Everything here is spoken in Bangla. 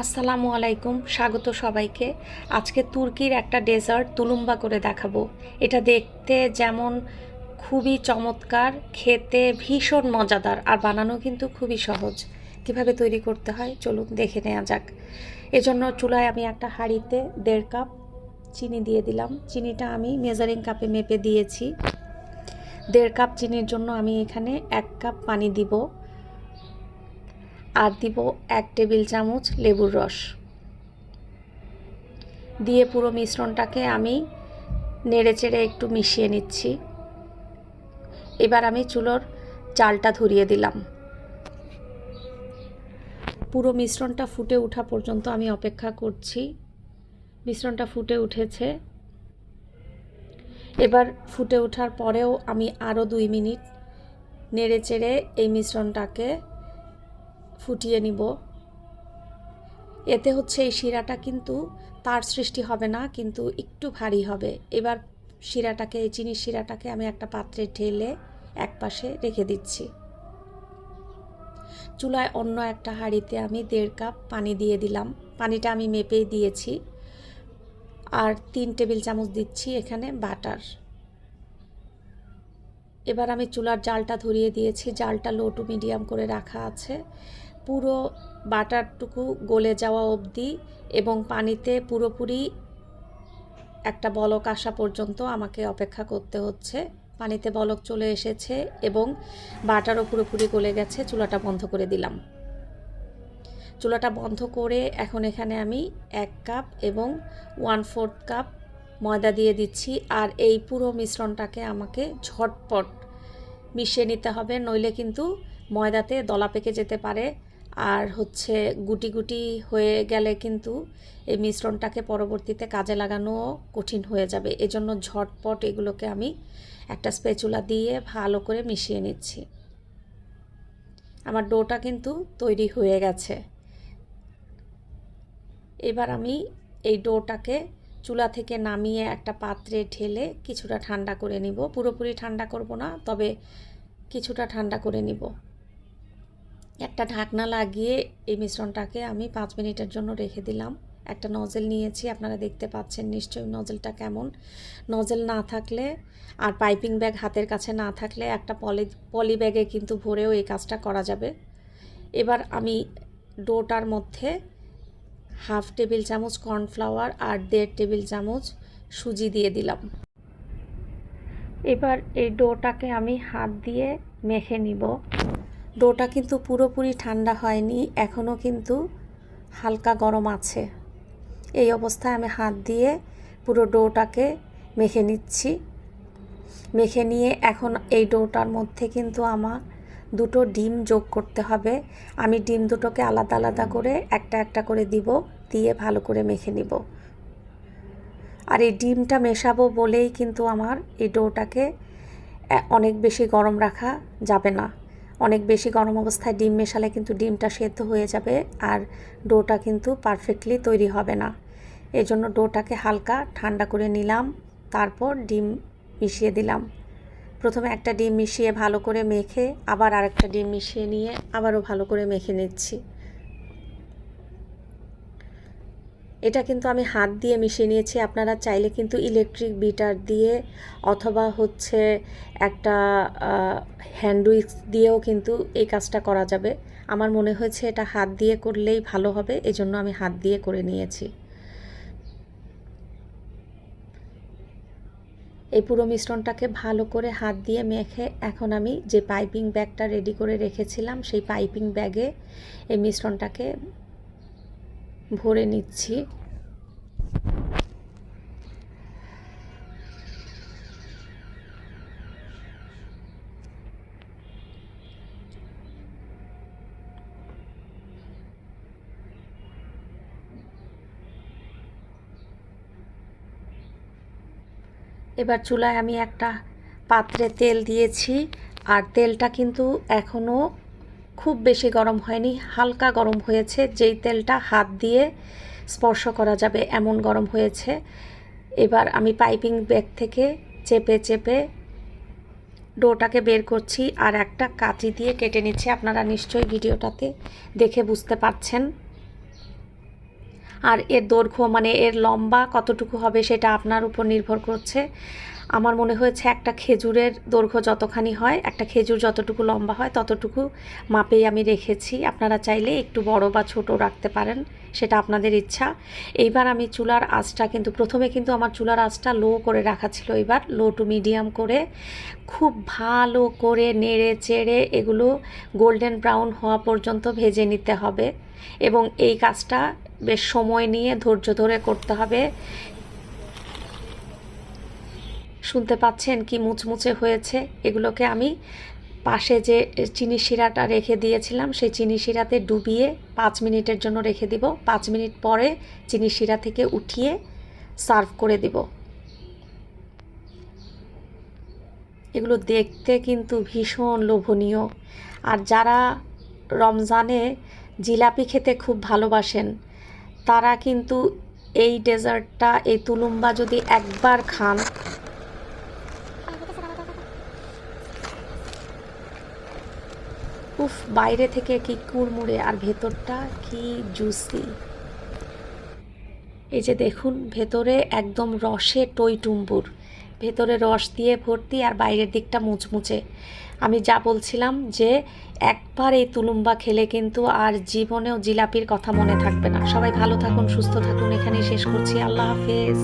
আসসালামু আলাইকুম, স্বাগত সবাইকে। আজকে তুর্কির একটা ডেজার্ট তুলুম্বা করে দেখাবো। এটা দেখতে যেমন খুবই চমৎকার, খেতে ভীষণ মজাদার আর বানানো কিন্তু খুবই সহজ। কীভাবে তৈরি করতে হয় চলুন দেখে নেওয়া যাক। এজন্য চুলায় আমি একটা হাঁড়িতে দেড় কাপ চিনি দিয়ে দিলাম। চিনিটা আমি মেজারিং কাপে মেপে দিয়েছি। দেড় কাপ চিনির জন্য আমি এখানে এক কাপ পানি দিব। আর দিব এক টেবিল চামচ লেবুর রস। দিয়ে পুরো মিশ্রণটাকে আমি নেড়ে চেড়ে একটু মিশিয়ে নিচ্ছি। এবার আমি চুলোর চালটা ধরিয়ে দিলাম। পুরো মিশ্রণটা ফুটে ওঠা পর্যন্ত আমি অপেক্ষা করছি। মিশ্রণটা ফুটে উঠেছে। এবার ফুটে ওঠার পরেও আমি আরও দুই মিনিট নেড়ে চেড়ে এই মিশ্রণটাকে ফুটিয়ে নিব। এতে হচ্ছে এই শিরাটা কিন্তু তার সৃষ্টি হবে না, কিন্তু একটু ভারী হবে। এবার শিরাটাকে, এই চিনির শিরাটাকে আমি একটা পাত্রে ঢেলে এক পাশে রেখে দিচ্ছি। চুলায় অন্য একটা হাঁড়িতে আমি দেড় কাপ পানি দিয়ে দিলাম। পানিটা আমি মেপেই দিয়েছি। আর তিন টেবিল চামচ দিচ্ছি এখানে বাটার। এবার আমি চুলার জালটা ধরিয়ে দিয়েছি। জালটা লো টু মিডিয়াম করে রাখা আছে। পুরো বাটারটুকু গলে যাওয়া অবধি এবং পানিতে পুরোপুরি একটা বলক আসা পর্যন্ত আমাকে অপেক্ষা করতে হচ্ছে। পানিতে বলক চলে এসেছে এবং বাটারও পুরোপুরি গলে গেছে, চুলাটা বন্ধ করে দিলাম। চুলাটা বন্ধ করে এখন এখানে আমি এক কাপ এবং ওয়ান ফোর্থ কাপ ময়দা দিয়ে দিচ্ছি আর এই পুরো মিশ্রণটাকে আমাকে ঝটপট মিশিয়ে নিতে হবে, নইলে কিন্তু ময়দাতে দলা পেকে যেতে পারে। আর হচ্ছে গুটি গুটি হয়ে গেলে কিন্তু এই মিশ্রণটাকে পরবর্তীতে কাজে লাগানো কঠিন হয়ে যাবে। এজন্য ঝটপট এগুলোকে আমি একটা স্পেচুলা দিয়ে ভালো করে মিশিয়ে নিচ্ছি। আমার ডোটা কিন্তু তৈরি হয়ে গেছে। এবার আমি এই ডোটাকে চুলা থেকে নামিয়ে একটা পাত্রে ঢেলে কিছুটা ঠান্ডা করে নিব। পুরোপুরি ঠান্ডা করব না, তবে কিছুটা ঠান্ডা করে নিব। একটা ঢাকনা লাগিয়ে এই মিশ্রণটাকে আমি পাঁচ মিনিটের জন্য রেখে দিলাম। একটা নজেল নিয়েছি, আপনারা দেখতে পাচ্ছেন নিশ্চয়ই নজেলটা কেমন। নজেল না থাকলে আর পাইপিং ব্যাগ হাতের কাছে না থাকলে একটা পলি পলি ব্যাগে কিন্তু ভরেও এই কাজটা করা যাবে। এবার আমি ডোটার মধ্যে হাফ টেবিল চামচ কর্নফ্লাওয়ার আর দেড় টেবিল চামচ সুজি দিয়ে দিলাম। এবার এই ডোটাকে আমি হাত দিয়ে মেখে নিব। ডোটা কিন্তু পুরোপুরি ঠান্ডা হয়নি, এখনও কিন্তু হালকা গরম আছে। এই অবস্থায় আমি হাত দিয়ে পুরো ডোটাকে মেখে নিচ্ছি। মেখে নিয়ে এখন এই ডোটার মধ্যে কিন্তু আমার দুটো ডিম যোগ করতে হবে। আমি ডিম দুটোকে আলাদা আলাদা করে একটা একটা করে দিব, দিয়ে ভালো করে মেখে নিব। আর এই ডিমটা মেশাবো বলেই কিন্তু আমার এই ডোটাকে অনেক বেশি গরম রাখা যাবে না। অনেক বেশি গরম অবস্থায় ডিম মেশালে কিন্তু ডিমটা সেদ্ধ হয়ে যাবে আর ডোটা কিন্তু পারফেক্টলি তৈরি হবে না। এই জন্য ডোটাকে হালকা ঠান্ডা করে নিলাম, তারপর ডিম মিশিয়ে দিলাম। প্রথমে একটা ডিম মিশিয়ে ভালো করে মেখে আবার আরেকটা ডিম মিশিয়ে নিয়ে আবারও ভালো করে মেখে নিচ্ছি। এটা কিন্তু আমি হাত দিয়ে মিশিয়ে নিয়েছি। আপনারা চাইলে কিন্তু ইলেকট্রিক বিটার দিয়ে অথবা হচ্ছে একটা হ্যান্ড উইক্স দিয়েও কিন্তু এই কাজটা করা যাবে। আমার মনে হয়েছে এটা হাত দিয়ে করলেই ভালো হবে, এজন্য আমি হাত দিয়ে করে নিয়েছি। এই পুরো মিশ্রণটাকে ভালো করে হাত দিয়ে মেখে এখন আমি যে পাইপিং ব্যাগটা রেডি করে রেখেছিলাম, সেই পাইপিং ব্যাগে এই মিশ্রণটাকে ভরে নিচ্ছি। এবার চুলায় আমি একটা পাত্রে তেল দিয়েছি আর তেলটা কিন্তু এখনও খুব বেশি গরম হয়নি, হালকা গরম হয়েছে, যেই তেলটা হাত দিয়ে স্পর্শ করা যাবে এমন গরম হয়েছে। এবার আমি পাইপিং ব্যাগ থেকে চেপে চেপে ডোটাকে বের করছি আর একটা কাঁচি দিয়ে কেটে নিচ্ছি। আপনারা নিশ্চয়ই ভিডিওটাতে দেখে বুঝতে পারছেন। আর এর দৈর্ঘ্য মানে এর লম্বা কতটুকু হবে সেটা আপনার উপর নির্ভর করছে। আমার মনে হয়েছে একটা খেজুরের দৈর্ঘ্য যতখানি হয়, একটা খেজুর যতটুকু লম্বা হয় ততটুকু মাপেই আমি রেখেছি। আপনারা চাইলে একটু বড় বা ছোট রাখতে পারেন, সেটা আপনাদের ইচ্ছা। এইবার আমি চুলার আঁচটা কিন্তু, প্রথমে কিন্তু আমার চুলার আঁচটা লো করে রাখা ছিল এবার, লো টু মিডিয়াম করে। খুব ভালো করে নেড়ে চেড়ে এগুলো গোল্ডেন ব্রাউন হওয়া পর্যন্ত ভেজে নিতে হবে। এবং এই কাজটা বেশ সময় নিয়ে ধৈর্য ধরে করতে হবে। শুনতে পাচ্ছেন কি মুচমুচে হয়েছে? এগুলোকে আমি পাশে যে চিনি শিরাটা রেখে দিয়েছিলাম, সেই চিনি শিরাতে ডুবিয়ে পাঁচ মিনিটের জন্য রেখে দিব। পাঁচ মিনিট পরে চিনি শিরা থেকে উঠিয়ে সার্ভ করে দিব। এগুলো দেখতে কিন্তু ভীষণ লোভনীয়। আর যারা রমজানে জিলাপি খেতে খুব ভালোবাসেন, তারা কিন্তু এই ডেজার্টটা, এই তুলুম্বা যদি একবার খান উফ, বাইরে থেকে কি কুড়মুড়ে, আর ভেতরটা কি জুসি এই যে দেখুন, ভেতরে একদম রসে টইটুম্বুর ভেতরে রস দিয়ে ভর্তি, আর বাইরের দিকটা মুচমুচে। আমি যা বলছিলাম যে, একবার এই তুলুম্বা খেলে কিন্তু আর জীবনেও জিলাপির কথা মনে থাকবে না। সবাই ভালো থাকুন, সুস্থ থাকুন, এখানেই শেষ করছি। আল্লাহ হাফেজ।